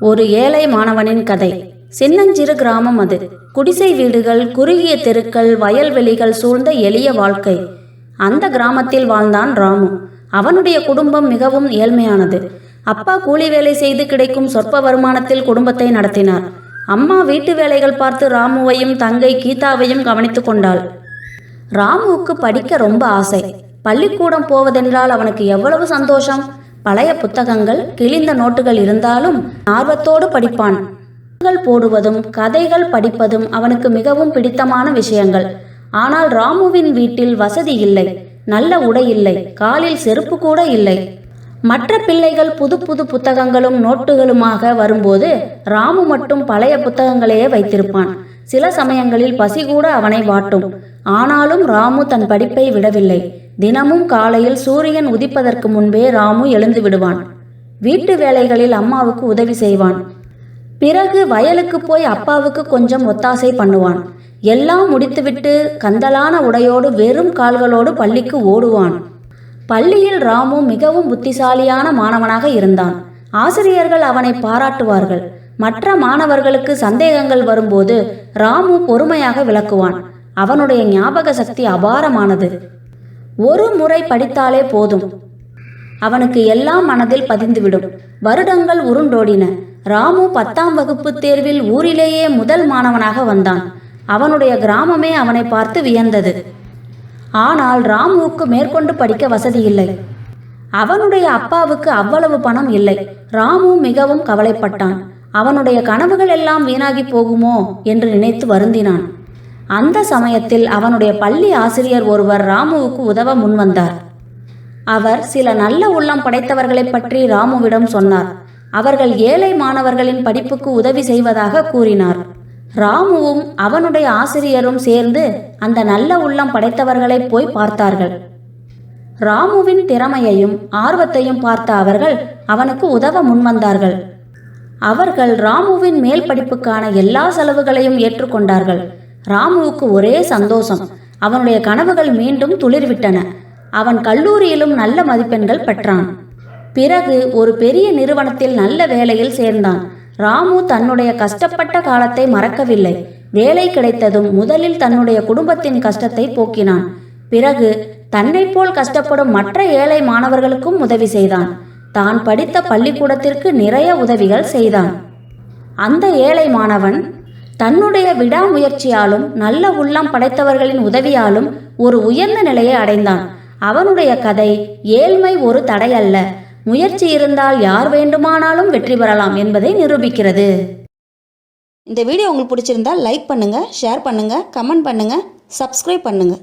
ஒரு ஏழை மாணவனின் கதை. சின்னஞ்சிறு கிராமம் அது. குடிசை வீடுகள் குறுகிய தெருக்கள் வயல்வெளிகள் சூழ்ந்த எளிய வாழ்க்கை. அந்த கிராமத்தில் வாழ்ந்தான் ராமு. அவனுடைய குடும்பம் மிகவும் ஏழ்மையானது. அப்பா கூலி வேலை செய்து கிடைக்கும் சொற்ப வருமானத்தில் குடும்பத்தை நடத்தினார். அம்மா வீட்டு வேலைகள் பார்த்து ராமுவையும் தங்கை கீதாவையும் கவனித்துக் கொண்டாள். ராமுவுக்கு படிக்க ரொம்ப ஆசை. பள்ளிக்கூடம் போவதென்றால் அவனுக்கு எவ்வளவு சந்தோஷம்? பழைய புத்தகங்கள் கிழிந்த நோட்டுகள் இருந்தாலும் ஆர்வத்தோடு படிப்பான். போடுவதும் கதைகள் படிப்பதும் அவனுக்கு மிகவும் பிடித்தமான விஷயங்கள். ஆனால் ராமுவின் வீட்டில் வசதி இல்லை நல்ல உடை இல்லை காலில் செருப்பு கூட இல்லை. மற்ற பிள்ளைகள் புது புது புத்தகங்களும் நோட்டுகளுமாக வரும்போது ராமு மட்டும் பழைய புத்தகங்களையே வைத்திருப்பான். சில சமயங்களில் பசி கூட அவனை வாட்டும். ஆனாலும் ராமு தன் படிப்பை விடவில்லை. தினமும் காலையில் சூரியன் உதிப்பதற்கு முன்பே ராமு எழுந்து விடுவான். வீட்டு வேலைகளில் அம்மாவுக்கு உதவி செய்வான். பிறகு வயலுக்கு போய் அப்பாவுக்கு கொஞ்சம் ஒத்தாசை பண்ணுவான். எல்லாம் முடித்துவிட்டு கந்தலான உடையோடு வெறும் கால்களோடு பள்ளிக்கு ஓடுவான். பள்ளியில் ராமு மிகவும் புத்திசாலியான மாணவனாக இருந்தான். ஆசிரியர்கள் அவனை பாராட்டுவார்கள். மற்ற மாணவர்களுக்கு சந்தேகங்கள் வரும்போது ராமு பொறுமையாக விளக்குவான். அவனுடைய ஞாபக சக்தி அபாரமானது. ஒரு முறை படித்தாலே போதும். அவனுக்கு எல்லாம் மனதில் பதிந்துவிடும். வருடங்கள் உருண்டோடின. ராமு பத்தாம் வகுப்பு தேர்வில் ஊரிலேயே முதல் மாணவனாக வந்தான். அவனுடைய கிராமமே அவனை பார்த்து வியந்தது. ஆனால் ராமுவுக்கு மேற்கொண்டு படிக்க வசதி இல்லை. அவனுடைய அப்பாவுக்கு அவ்வளவு பணம் இல்லை. ராமு மிகவும் கவலைப்பட்டான். அவனுடைய கனவுகள் எல்லாம் வீணாகி போகுமோ என்று நினைத்து வருந்தினான். அந்த சமயத்தில் அவனுடைய பள்ளி ஆசிரியர் ஒருவர் ராமுவுக்கு உதவ முன்வந்தார். அவர் சில நல்ல உள்ளம் படைத்தவர்களைப் பற்றி ராமுவிடம் சொன்னார். அவர்கள் ஏழை மாணவர்களின் படிப்புக்கு உதவி செய்வதாக கூறினார். ராமுவும் அவனுடைய ஆசிரியரும் சேர்ந்து அந்த நல்ல உள்ளம் படைத்தவர்களை போய் பார்த்தார்கள். ராமுவின் திறமையையும் ஆர்வத்தையும் பார்த்த அவர்கள் அவனுக்கு உதவ முன்வந்தார்கள். அவர்கள் ராமுவின் மேல் படிப்புக்கான எல்லா செலவுகளையும் ஏற்றுக்கொண்டார்கள். ராமுவுக்கு ஒரே சந்தோஷம். அவனுடைய கனவுகள் மீண்டும் துளிர்விட்டன. அவன் கல்லூரியிலும் நல்ல மதிப்பெண்கள் பெற்றான். பிறகு ஒரு பெரிய நிறுவனத்தில் நல்ல வேலையில் சேர்ந்தான். ராமு தன்னுடைய கஷ்டப்பட்ட காலத்தை மறக்கவில்லை. வேலை கிடைத்ததும் முதலில் தன்னுடைய குடும்பத்தின் கஷ்டத்தை போக்கினான். பிறகு தன்னைப்போல் கஷ்டப்படும் மற்ற ஏழை மாணவர்களுக்கும் உதவி செய்தான். தான் படித்த பள்ளிக்கூடத்திற்கு நிறைய உதவிகள் செய்தான். அந்த ஏழை மாணவன் தன்னுடைய விடாமுயற்சியாலும் நல்ல உள்ளம் படைத்தவர்களின் உதவியாலும் ஒரு உயர்ந்த நிலையை அடைந்தான். அவனுடைய கதை ஏழ்மை ஒரு தடையல்ல முயற்சி இருந்தால் யார் வேண்டுமானாலும் வெற்றி பெறலாம் என்பதை நிரூபிக்கிறது. இந்த வீடியோ உங்களுக்கு பிடிச்சிருந்தால் லைக் பண்ணுங்கள் ஷேர் பண்ணுங்கள் கமெண்ட் பண்ணுங்கள் சப்ஸ்கிரைப் பண்ணுங்கள்